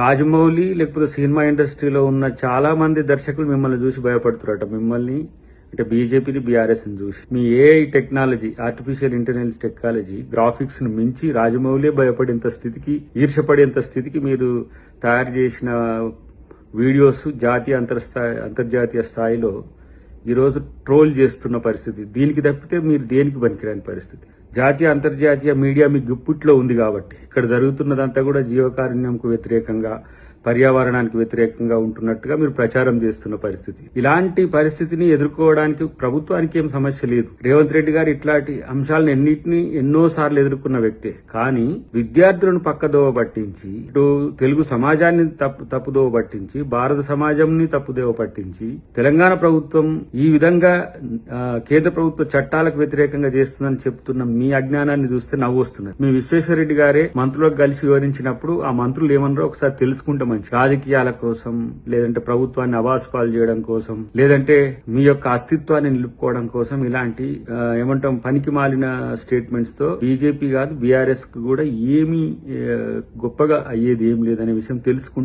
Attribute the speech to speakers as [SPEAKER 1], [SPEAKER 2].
[SPEAKER 1] రాజమౌళి లేకపోతే సినిమా ఇండస్ట్రీలో ఉన్న చాలా మంది దర్శకులు మిమ్మల్ని చూసి భయపడుతున్నారట. మిమ్మల్ని అంటే బీజేపీని బీఆర్ఎస్ని చూసి. మీ AI technology artificial intelligence technology గ్రాఫిక్స్ను మించి రాజమౌళి భయపడేంత స్థితికి ఈర్షపడేంత స్థితికి మీరు తయారు చేసిన వీడియోస్ జాతీయ అంతర్స్థాయి అంతర్జాతీయ స్థాయిలో ఈరోజు ట్రోల్ చేస్తున్న పరిస్థితి. దీనికి తప్పితే మీరు దేనికి పనికిరాని పరిస్థితి? జాతీయ అంతర్జాతీయ మీడియా మీ గుప్పిట్లో ఉంది కాబట్టి ఇక్కడ జరుగుతున్నదంతా కూడా జీవకారుణ్యంకు వ్యతిరేకంగా పర్యావరణానికి వ్యతిరేకంగా ఉంటున్నట్టుగా మీరు ప్రచారం చేస్తున్న పరిస్థితి. ఇలాంటి పరిస్థితిని ఎదుర్కోవడానికి ప్రభుత్వానికి ఏం సమస్య లేదు. రేవంత్ రెడ్డి గారు ఇట్లాంటి అంశాలను ఎన్నింటినీ ఎన్నో సార్లు ఎదుర్కొన్న వ్యక్తే. కానీ విద్యార్థులను పక్కదోవ పట్టించి ఇటు తెలుగు సమాజాన్ని తప్పు తప్పుదోవ పట్టించి భారత సమాజంని తప్పుదోవ పట్టించి తెలంగాణ ప్రభుత్వం ఈ విధంగా కేంద్ర ప్రభుత్వ చట్టాలకు వ్యతిరేకంగా చేస్తుందని చెప్తున్న మీ అజ్ఞానాన్ని చూస్తే నవ్వు వస్తున్నది మీ విశ్వేశ్వరరెడ్డి గారే మంత్రులకు కలిసి వివరించినప్పుడు ఆ మంత్రులు ఏమన్నారో ఒకసారి తెలుసుకుంటే రాజకీయాల కోసం లేదంటే ప్రభుత్వాన్ని అవాస్పాలు చేయడం కోసం లేదంటే మీ యొక్క అస్తిత్వాన్ని నిలుపుకోవడం కోసం ఇలాంటి ఏమంటాం పనికి మాలిన స్టేట్మెంట్స్తో బీజేపీ కాదు బీఆర్ఎస్కు కూడా ఏమీ గొప్పగా అయ్యేది ఏం లేదనే విషయం తెలుసుకుంటే